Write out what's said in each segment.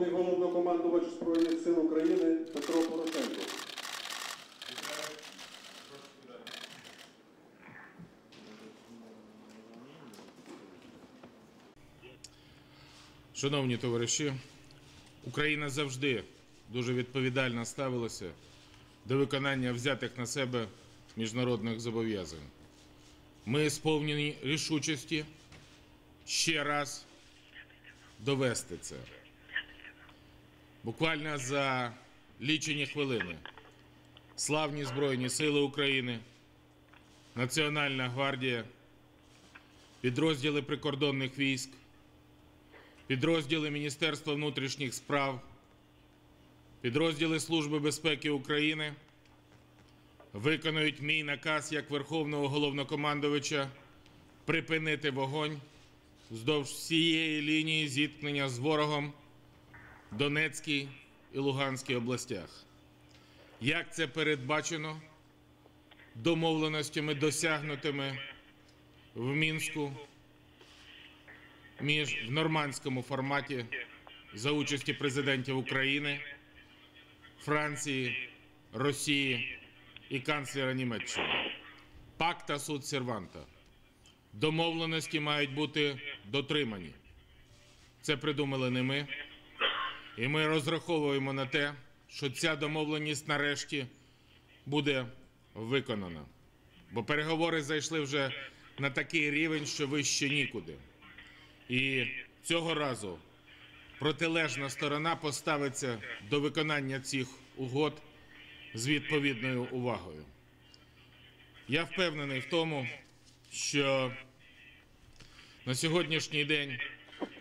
Верховний головнокомандувач Збройних сил України Петро Порошенко. Шановні товариші, Україна завжди дуже відповідально ставилася до виконання взятих на себе міжнародних зобов'язань. Ми сповнені рішучості ще раз довести це. Буквально за лічені хвилини. Славні Збройні Сили України, Національна гвардія, підрозділи прикордонних військ, підрозділи Міністерства внутрішніх справ, підрозділи Служби безпеки України виконують мій наказ як Верховного головнокомандувача припинити вогонь вздовж всієї лінії зіткнення з ворогом Донецькій і Луганській областях. Як це передбачено домовленостями, досягнутими в Мінську між в нормандському форматі за участі президентів України, Франції, Росії і канцлера Німеччини. Пакта суд серванта. Домовленості мають бути дотримані. Це придумали не ми. І ми розраховуємо на те, що ця домовленість нарешті буде виконана. Бо переговори зайшли вже на такий рівень, що вище нікуди. І цього разу протилежна сторона поставиться до виконання цих угод з відповідною увагою. Я впевнений в тому, що на сьогоднішній день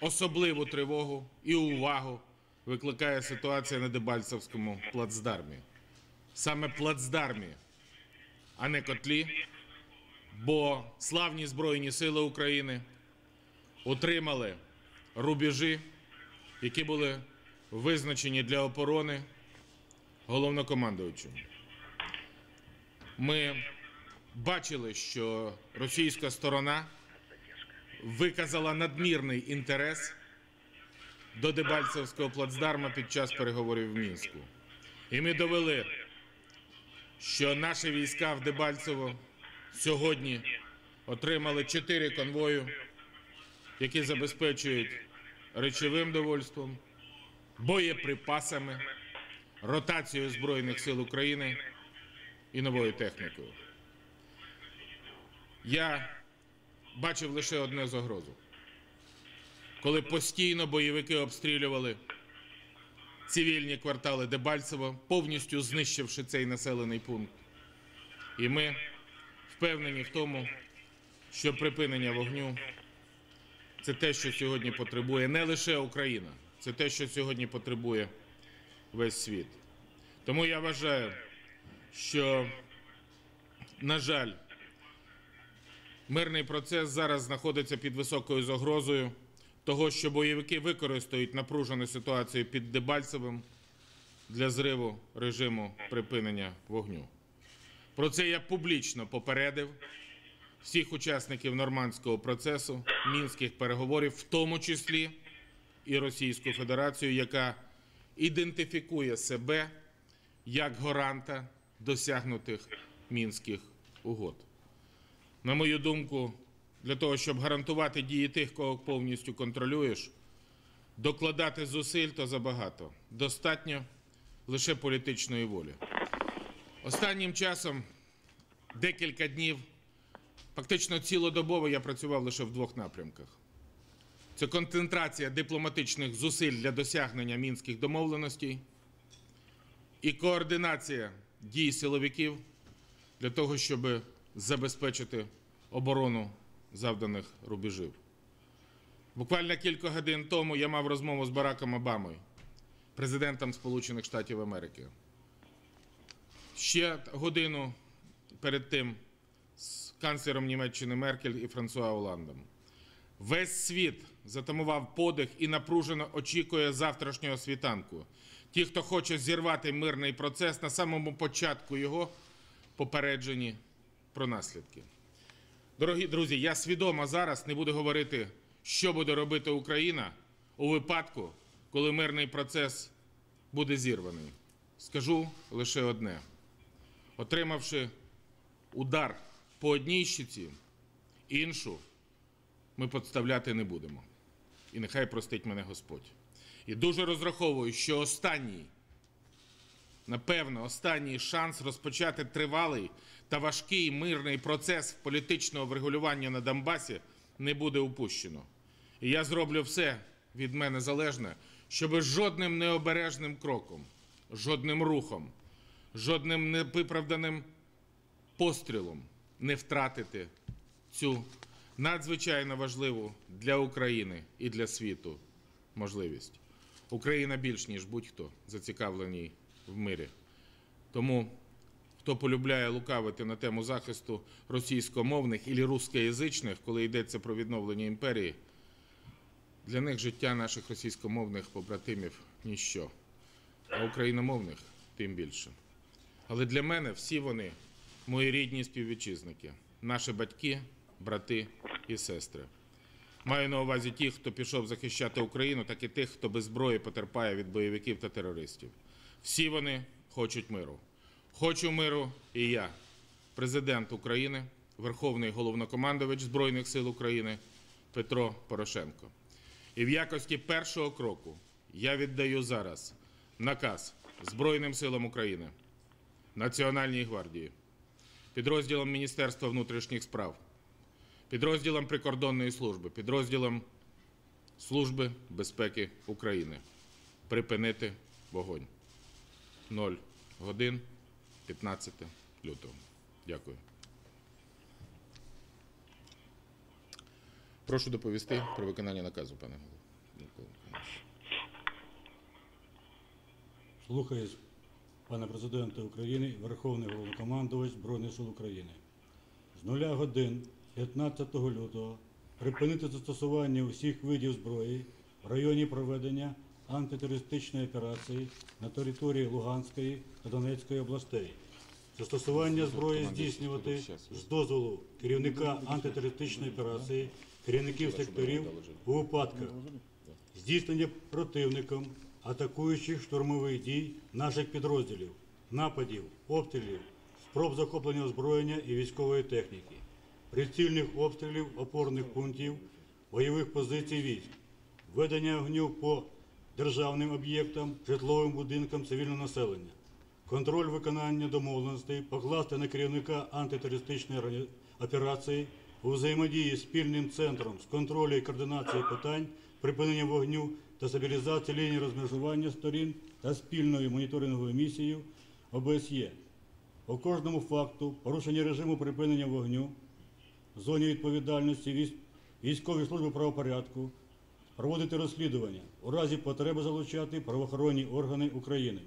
особливу тривогу і увагу викликає ситуація на Дебальцевському плацдармі. Саме плацдармі, а не котлі, бо славні Збройні Сили України утримали рубежі, які були визначені для оборони головнокомандуючим. Ми бачили, що російська сторона виказала надмірний інтерес до Дебальцевського плацдарма під час переговорів в Мінську. І ми довели, що наші війська в Дебальцево сьогодні отримали чотири конвою, які забезпечують речовим довольством, боєприпасами, ротацією Збройних сил України і новою технікою. Я бачив лише одне загрозу. Коли постійно бойовики обстрілювали цивільні квартали Дебальцево, повністю знищивши цей населений пункт. І ми впевнені в тому, що припинення вогню це те, що сьогодні потребує не лише Україна, це те, що сьогодні потребує весь світ. Тому я вважаю, що, на жаль, мирний процес зараз знаходиться під високою загрозою того, що бойовики використають напружену ситуацію під Дебальцевим для зриву режиму припинення вогню. Про це я публічно попередив всіх учасників нормандського процесу, мінських переговорів, в тому числі і Російську Федерацію, яка ідентифікує себе як гаранта досягнутих мінських угод. На мою думку, для того, щоб гарантувати дії тих, кого повністю контролюєш, докладати зусиль то забагато. Достатньо лише політичної волі. Останнім часом декілька днів, фактично цілодобово я працював лише в двох напрямках. Це концентрація дипломатичних зусиль для досягнення мінських домовленостей і координація дій силовиків для того, щоб забезпечити оборону завданих рубежів. Буквально кілька годин тому я мав розмову з Бараком Обамою, президентом Сполучених Штатів Америки. Ще годину перед тим з канцлером Німеччини Меркель і Франсуа Оландом. Весь світ затамував подих і напружено очікує завтрашнього світанку. Ті, хто хоче зірвати мирний процес на самому початку його, попереджені про наслідки. Дорогі друзі, я свідомо зараз не буду говорити, що буде робити Україна у випадку, коли мирний процес буде зірваний. Скажу лише одне: отримавши удар по одній щиці, іншу ми подставляти не будемо. І нехай простить мене Господь. І дуже розраховую, що останній, напевно, останній шанс розпочати тривалий та важкий мирний процес політичного врегулювання на Донбасі не буде упущено. І я зроблю все від мене залежне, щоб жодним необережним кроком, жодним рухом, жодним невиправданим пострілом не втратити цю надзвичайно важливу для України і для світу можливість. Україна більш ніж будь-хто зацікавлений в мирі. Тому, хто полюбляє лукавити на тему захисту російськомовних і рускоязичних, коли йдеться про відновлення імперії, для них життя наших російськомовних побратимів ніщо, а україномовних тим більше. Але для мене всі вони мої рідні співвітчизники, наші батьки, брати і сестри. Маю на увазі тих, хто пішов захищати Україну, так і тих, хто без зброї потерпає від бойовиків та терористів. Всі вони хочуть миру. Хочу миру і я, президент України, Верховний головнокомандувач Збройних сил України Петро Порошенко. І в якості першого кроку я віддаю зараз наказ Збройним силам України, Національній гвардії, підрозділам Міністерства внутрішніх справ, підрозділам прикордонної служби, підрозділам Служби безпеки України припинити вогонь. 0 годин 15 лютого. Дякую. Прошу доповісти про виконання наказу, пане голово. Слухаюсь, пане президенте України, Верховний головнокомандувач Збройних сил України. З нуля годин 15 лютого припинити застосування усіх видів зброї в районі проведення антитерористичної операції на території Луганської та Донецької областей. Застосування зброї здійснювати з дозволу керівника антитерористичної операції, керівників секторів у випадках здійснення противником атакуючих штурмових дій наших підрозділів, нападів, обстрілів, спроб захоплення озброєння і військової техніки, прицільних обстрілів опорних пунктів, бойових позицій військ, ведення огню по державним об'єктам, житловим будинкам цивільного населення, контроль виконання домовленостей покласти на керівника антитерористичної операції у взаємодії з спільним центром з контролю і координації питань припинення вогню та стабілізації лінії розмежування сторін та спільною моніторинговою місією ОБСЄ. По кожному факту порушення режиму припинення вогню в зоні відповідальності військової служби правопорядку проводити розслідування у разі потреби залучати правоохоронні органи України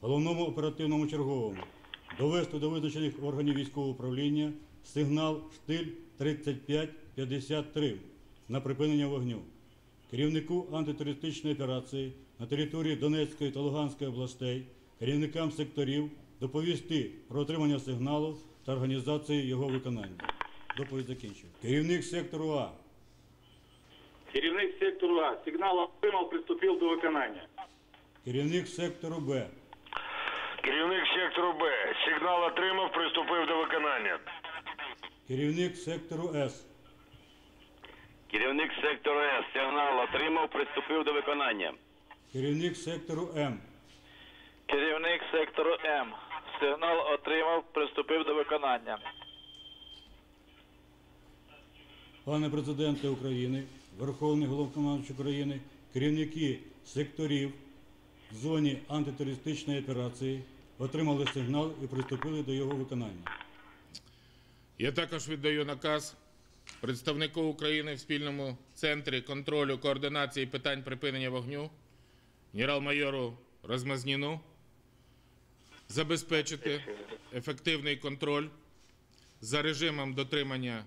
головному оперативному черговому довести до визначених органів військового управління сигнал штиль 3553 на припинення вогню. Керівнику антитерористичної операції на території Донецької та Луганської областей, керівникам секторів доповісти про отримання сигналу та організацію його виконання. Доповідь закінчив. Керівник сектору А Керівник сектору А сигнал отримав, приступив до виконання. Керівник сектору Б. Керівник сектору Б. Сигнал отримав, приступив до виконання. Керівник сектору С. Керівник сектору С сигнал отримав, приступив до виконання. Керівник сектору М. Керівник сектору М. Сигнал отримав, приступив до виконання. Пане президенте України, Верховний головнокомандувач України, керівники секторів в зоні антитерористичної операції отримали сигнал і приступили до його виконання. Я також віддаю наказ представнику України в спільному центрі контролю координації питань припинення вогню генерал-майору Розмазніну забезпечити ефективний контроль за режимом дотримання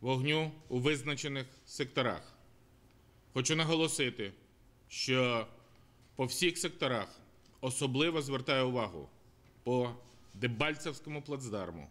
вогню у визначених секторах. Хочу наголосити, що по всіх секторах особливо звертаю увагу по Дебальцевському плацдарму.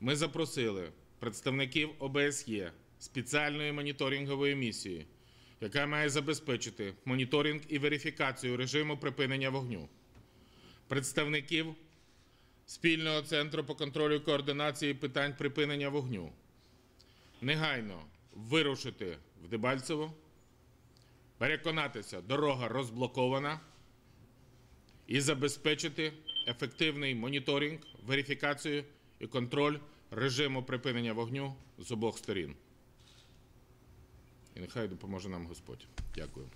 Ми запросили представників ОБСЄ спеціальної моніторингової місії яка має забезпечити моніторинг і верифікацію режиму припинення вогню, представників спільного центру по контролю координації питань припинення вогню, негайно вирушити в Дебальцево, переконатися, дорога розблокована і забезпечити ефективний моніторинг, верифікацію і контроль режиму припинення вогню з обох сторін. І нехай допоможе нам Господь. Дякую.